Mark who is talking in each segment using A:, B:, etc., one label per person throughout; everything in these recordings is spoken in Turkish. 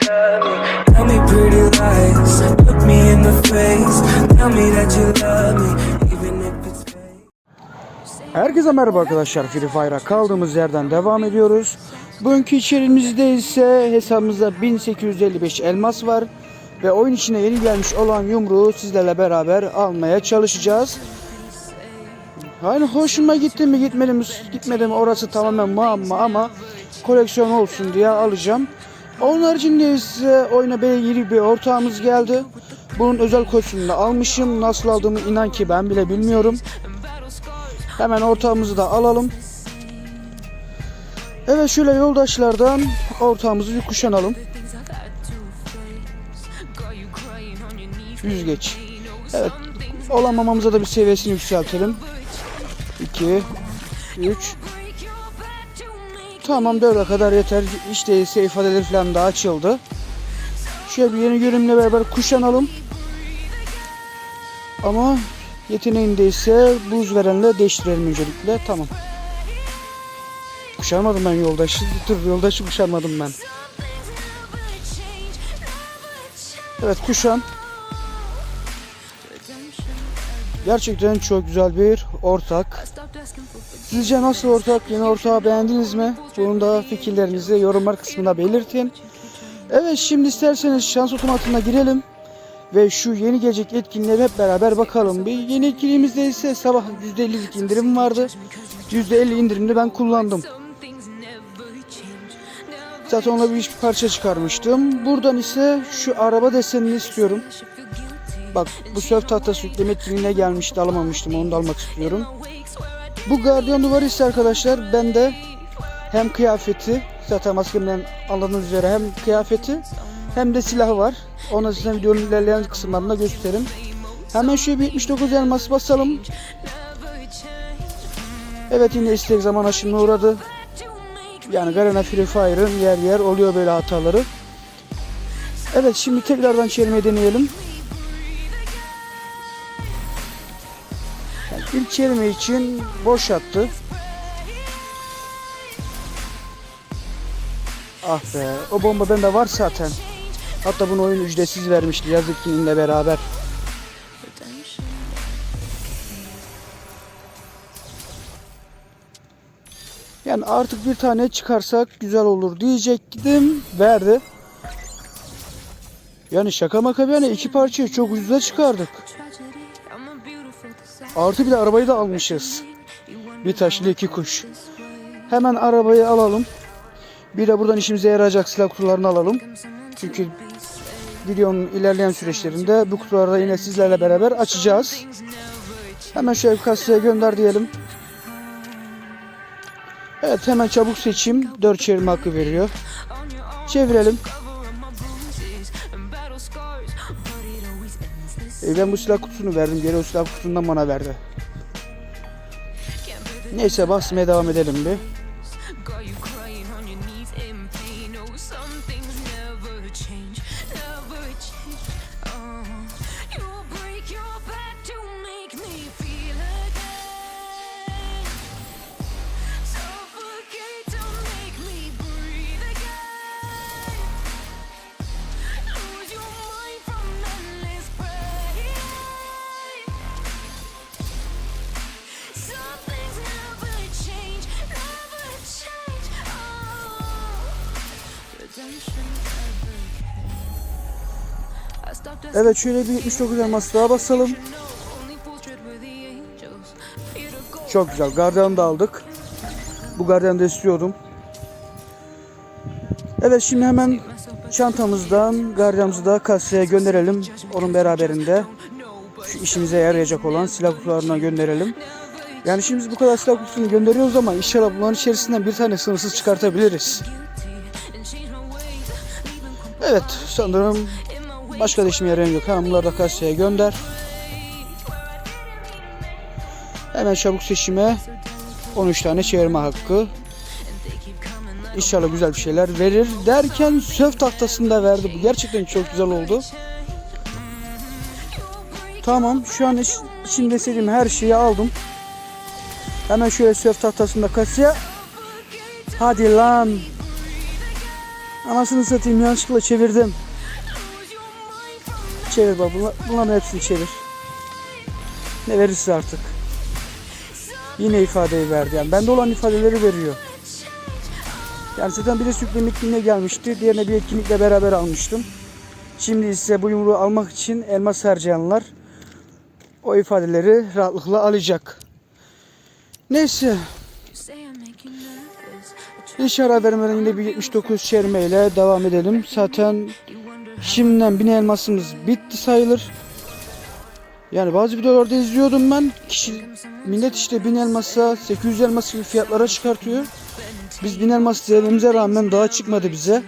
A: Tell me pretty lies, look me in the face. Tell me that you love me.
B: Herkese merhaba arkadaşlar. Free Fire'a kaldığımız yerden devam ediyoruz. Bugünkü içeriğimizde ise hesabımızda 1855 elmas var. Ve oyun içine yeni gelmiş olan yumruğu sizlerle beraber almaya çalışacağız. Yani hoşuma gitti mi gitmedi mi gitmedi mi orası tamamen muamma ama koleksiyon olsun diye alacağım. Onun haricinde ise oyuna bir yeni bir ortağımız geldi. Bunun özel kostümünü almışım. Nasıl aldığımı inan ki ben bile bilmiyorum. Hemen ortağımızı da alalım. Evet şöyle yoldaşlardan ortağımızı bir kuşanalım. Yüzgeç. Evet. Olamamamıza da bir seviyesini yükseltelim. 2 3 Tamam 4'e kadar yeter. Hiç değilse ifadeleri falan da açıldı. Şöyle bir yeni görünümle beraber kuşanalım. Ama yeteneğinde ise buz verenle değiştirelim öncelikle. Tamam. Kuşanmadım ben yoldaşı. Dur yoldaşı kuşanmadım ben. Evet kuşan. Gerçekten çok güzel bir ortak. Sizce nasıl ortak? Yeni ortağı beğendiniz mi? Bunun da fikirlerinizi yorumlar kısmında belirtin. Evet şimdi isterseniz şans otomatına girelim. Ve şu yeni gelecek etkinliğe hep beraber bakalım. Bir yeni etkinliğimizde ise sabah %50'lik indirim vardı. %50 indirimde ben kullandım. Zaten ona bir parça çıkarmıştım. Buradan ise şu araba desenini istiyorum. Bak bu sörf tahtası yükleme etkinliğine gelmişti alamamıştım onu da almak istiyorum. Bu gardiyan duvarı ise arkadaşlar bende hem kıyafeti zaten maskemden anladığınız üzere hem kıyafeti hem de silahı var. Onu size videonun ilerleyen kısımlarında gösteririm. Hemen bir 79 elmas basalım. Evet yine istek zaman aşımına uğradı. Yani Garena Free Fire'ın yer yer oluyor böyle hataları. Evet şimdi tekrardan çevirmeyi deneyelim. Yani çevirme için boş attı. Ah be o bomba bende var zaten. Hatta bunu oyun ücretsiz vermişti yazık ki yine beraber. Yani artık bir tane çıkarsak güzel olur diyecektim. Verdi. Yani şaka maka yana iki parçayı çok ucuza çıkardık. Artı bir de arabayı da almışız. Bir taşlı iki kuş. Hemen arabayı alalım. Bir de buradan işimize yarayacak silah kutularını alalım. Çünkü videonun ilerleyen süreçlerinde bu kutuları da yine sizlerle beraber açacağız. Hemen şöyle kasaya gönder diyelim. Evet hemen çabuk seçim. 4 çevirme hakkı veriyor. Çevirelim. E ben bu silah kutusunu verdim. Geri o silah kutusundan bana verdi. Neyse basmaya devam edelim bir. Evet şöyle bir 79 elmas daha basalım. Çok güzel. Gardiyanı da aldık. Bu gardiyanı da istiyordum. Evet şimdi hemen çantamızdan gardiyanımızı da kasaya gönderelim. Onun beraberinde şu işimize yarayacak olan silah kutularına gönderelim. Yani şimdi biz bu kadar silah kutusunu gönderiyoruz ama inşallah bunların içerisinden bir tane sınırsız çıkartabiliriz. Evet sanırım başka da yarayan yok. Hemen bunları da kasaya gönder. Hemen çabuk seçime 13 tane çevirme hakkı. İnşallah güzel bir şeyler verir derken söv tahtasında verdi. Bu gerçekten çok güzel oldu. Tamam şu an iç- içinde istediğim her şeyi aldım. Hemen şöyle söv tahtasında kasaya. Hadi lan. Anasını satayım yanlışlıkla çevirdim. Çevir baba. Bunla- Bunların hepsini çevir. Ne verirse artık. Yine ifadeyi verdi. Yani bende olan ifadeleri veriyor. Yani zaten biri sürüklemek etkinliğe gelmişti. Diğerine bir etkinlikle beraber almıştım. Şimdi ise bu yumruğu almak için elmas harcayanlar o ifadeleri rahatlıkla alacak.
C: Try
B: Hiç ara vermeden yine bir 79 çevirmeyle devam edelim. Zaten şimdiden bin elmasımız bitti sayılır. Yani bazı videolarda izliyordum ben. Kişi, millet işte bin elmasa 800 elmas gibi fiyatlara çıkartıyor. Biz bin elmas dememize rağmen daha çıkmadı bize.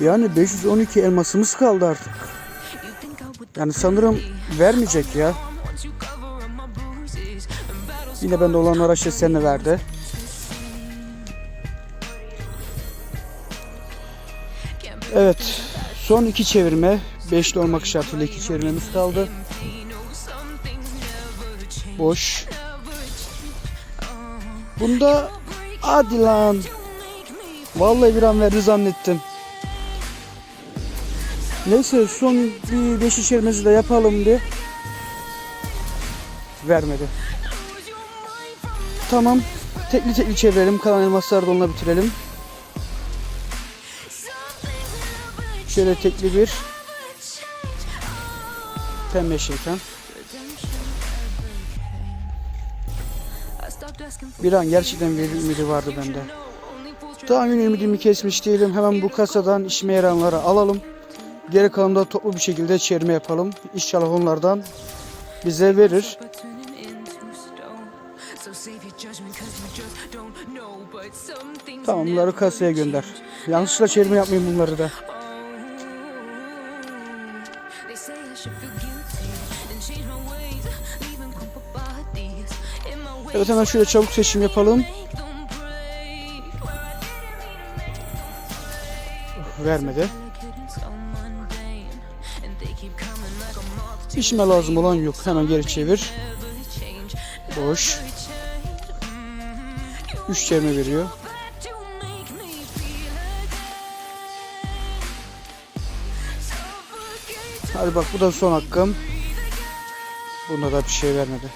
B: Yani 512 elmasımız kaldı artık. Yani sanırım vermeyecek ya. Yine bende olan araç seslerini verdi. Evet. Son iki çevirme. Beşli olmak şartıyla iki çevirmemiz kaldı. Boş. Bunda hadi lan. Vallahi bir an verdi zannettim. Neyse son bir beş içerimizi de yapalım bir. Vermedi. Tamam. Tekli tekli çevirelim. Kalan elmasları da onunla bitirelim. Şöyle tekli bir. Pembe şeytan. Bir an gerçekten bir ümidi vardı bende. Daha yeni ümidimi kesmiş değilim. Hemen bu kasadan işime yarayanları alalım. Geri kalanı da toplu bir şekilde çevirme yapalım. İnşallah onlardan bize verir. Tamam bunları kasaya gönder. Yanlışlıkla çevirme yapmayın bunları da.
C: Oh.
B: Evet hemen şöyle çabuk seçim yapalım.
C: Didn't mean
B: Vermedi. İşime lazım olan yok. Hemen geri çevir. Boş.
C: Never change. Mm,
B: 3 çevirme veriyor. Hadi bak bu da son hakkım. Bunda da bir şey vermedi.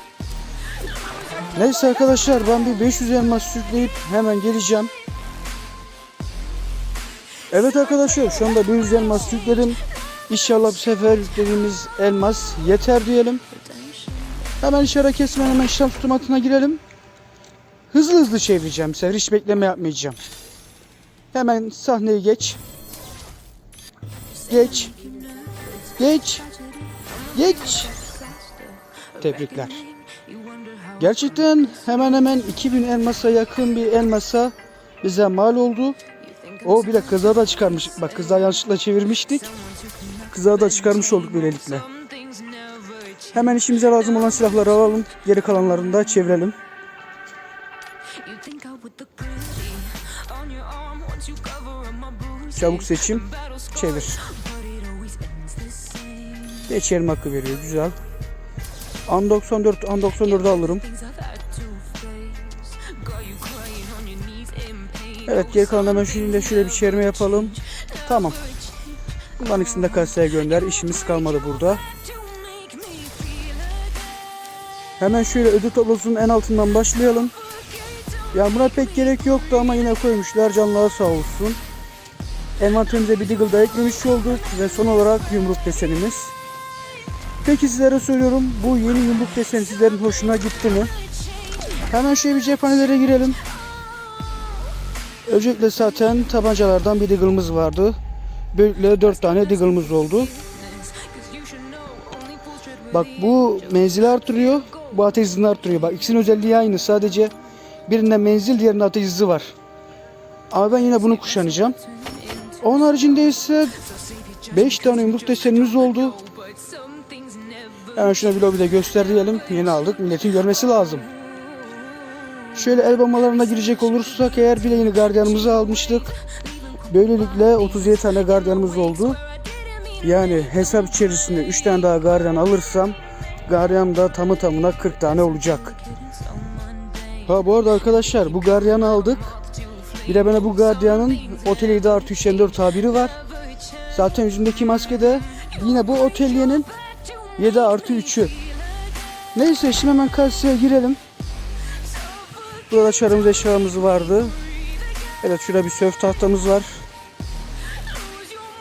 B: Neyse arkadaşlar ben bir 500 elmas sürükleyip hemen geleceğim. Evet arkadaşlar şu anda 500 elmas sürükledim. İnşallah bu sefer yüklediğimiz elmas yeter diyelim. Hemen işara kesmeden hemen işlem tutumatına girelim. Hızlı hızlı çevireceğim. bu sefer hiç bekleme yapmayacağım. Hemen sahneyi geç. Geç. Geç. Geç. Tebrikler. Gerçekten hemen hemen 2000 elmasa yakın bir elmasa bize mal oldu. O bir de kıza da çıkarmış. Bak kıza yanlışlıkla çevirmiştik. Kıza da çıkarmış olduk böylelikle. Hemen işimize lazım olan silahları alalım. Geri kalanlarını da çevirelim. Çabuk seçim. Çevir. çevirme hakkı veriyor. Güzel. An 94, an 94'ü alırım. Evet geri kalan hemen şöyle, şöyle bir çevirme yapalım. Tamam. Bunların ikisini de kasaya gönder. İşimiz kalmadı burada. Hemen şöyle ödül tablosunun en altından başlayalım. Ya buna pek gerek yoktu ama yine koymuşlar. Canlar sağ olsun. Envanterimize bir Deagle da eklemiş olduk. Ve son olarak yumruk desenimiz. Peki sizlere soruyorum. Bu yeni yumruk deseni sizlerin hoşuna gitti mi? Hemen şöyle bir cephanelere girelim. Öncelikle zaten tabancalardan bir Deagle'ımız vardı. Böylelikle 4 tane Deagle'ımız oldu. Bak bu menzili artırıyor. Bu ateş hızını artırıyor. Bak ikisinin özelliği aynı. Sadece birinde menzil diğerinde ateş hızı var. Ama ben yine bunu kuşanacağım. Onun haricinde ise 5 tane yumruk desenimiz oldu. Hemen şuna bir lobide göster diyelim. Yeni aldık. Milletin görmesi lazım. Şöyle el bombalarına girecek olursak eğer bile yeni gardiyanımızı almıştık. Böylelikle 37 tane gardiyanımız oldu. Yani hesap içerisinde 3 tane daha gardiyan alırsam gardiyan da tamı tamına 40 tane olacak. Ha bu arada arkadaşlar bu gardiyanı aldık. Bir de bana bu Guardian'ın Otel 7 artı 3 4 tabiri var. Zaten yüzündeki maskede yine bu otelyenin 7 artı 3'ü. Neyse şimdi hemen kasaya girelim. Burada çarımız eşyamız vardı. Evet şurada bir sörf tahtamız var.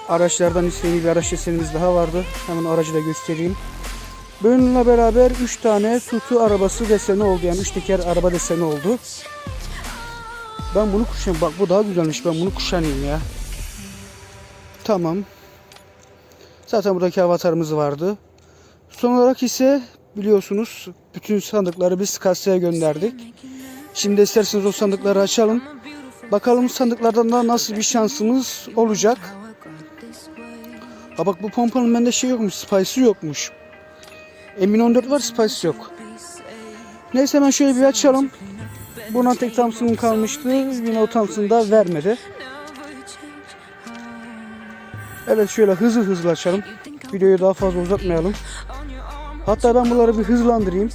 B: Araçlardan istediği bir araç desenimiz daha vardı. Hemen aracı da göstereyim. Bununla beraber 3 tane tutu arabası deseni oldu. Yani 3 teker araba deseni oldu. Ben bunu kuşanayım. Bak bu daha güzelmiş. Ben bunu kuşanayım ya. Tamam. Zaten buradaki avatarımız vardı. Son olarak ise biliyorsunuz bütün sandıkları biz kasaya gönderdik. Şimdi isterseniz o sandıkları açalım. Bakalım sandıklardan da nasıl bir şansımız olacak. Ha bak bu pompanın bende şey yokmuş, spice'ı yokmuş. Emin 14 var, spice yok. Neyse hemen şöyle bir açalım. Buna tek Thompson'un kalmıştı. Yine o Thompson da vermedi. Evet şöyle hızlı hızlı açalım. Videoyu daha fazla uzatmayalım. Hatta ben bunları bir hızlandırayım.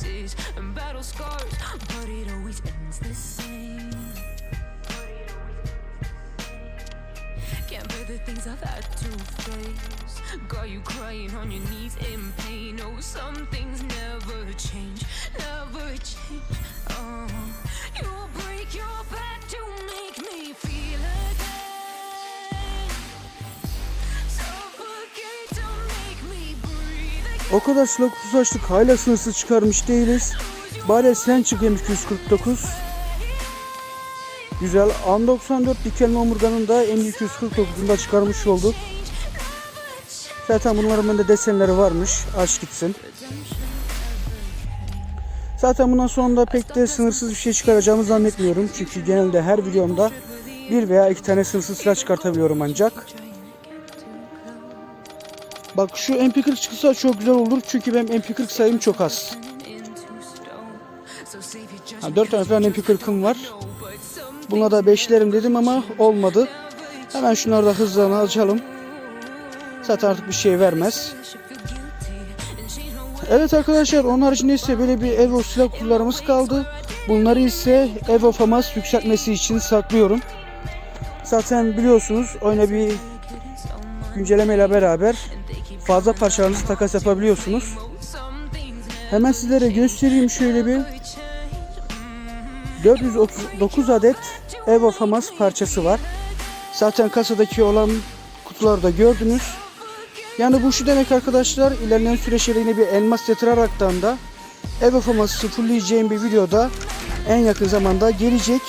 C: Oh, some things never change, never change.
B: O kadar silah kutusu açtık. Hala sınırsız çıkarmış değiliz. Bari sen çık M249. Güzel. An 94 dikenli omurganın da M249'unu da çıkarmış olduk. Zaten bunların bende desenleri varmış. Aç gitsin. Zaten bundan sonra pek de sınırsız bir şey çıkaracağımı zannetmiyorum. Çünkü genelde her videomda bir veya iki tane sınırsız silah çıkartabiliyorum ancak. Bak şu MP40 çıksa çok güzel olur. Çünkü benim MP40 sayım çok az. Ha, 4 tane falan MP40'ım var. Buna da 5'lerim dedim ama olmadı. Hemen şunları da hızla açalım. Zaten artık bir şey vermez. Evet arkadaşlar onun haricinde ise böyle bir Evo silah kutularımız kaldı. Bunları ise Evo FAMAS yükseltmesi için saklıyorum. Zaten biliyorsunuz oyuna bir güncellemeyle beraber fazla parçalarınızı takas yapabiliyorsunuz. Hemen sizlere göstereyim şöyle bir. 439 adet Evo FAMAS parçası var. Zaten kasadaki olan kutuları da gördünüz. Yani bu şu demek arkadaşlar ilerleyen süreçte yine bir elmas yatıraraktan da Evo FAMAS'ı sıfırlayacağım bir videoda en yakın zamanda gelecek.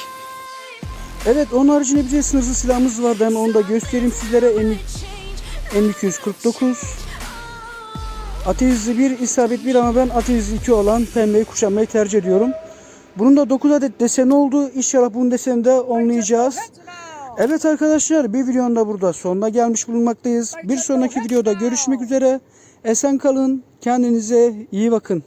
B: Evet onun haricinde bir de sınırsız silahımız vardı. Hemen onu da göstereyim sizlere. M M249 Ateizli 1, isabet 1 ama ben ateizli 2 olan pembeyi kuşanmayı tercih ediyorum. Bunun da 9 adet deseni oldu. İnşallah bunun desenini de onlayacağız. Evet arkadaşlar bir videonun da burada sonuna gelmiş bulunmaktayız. Bir sonraki videoda görüşmek üzere. Esen kalın. Kendinize iyi bakın.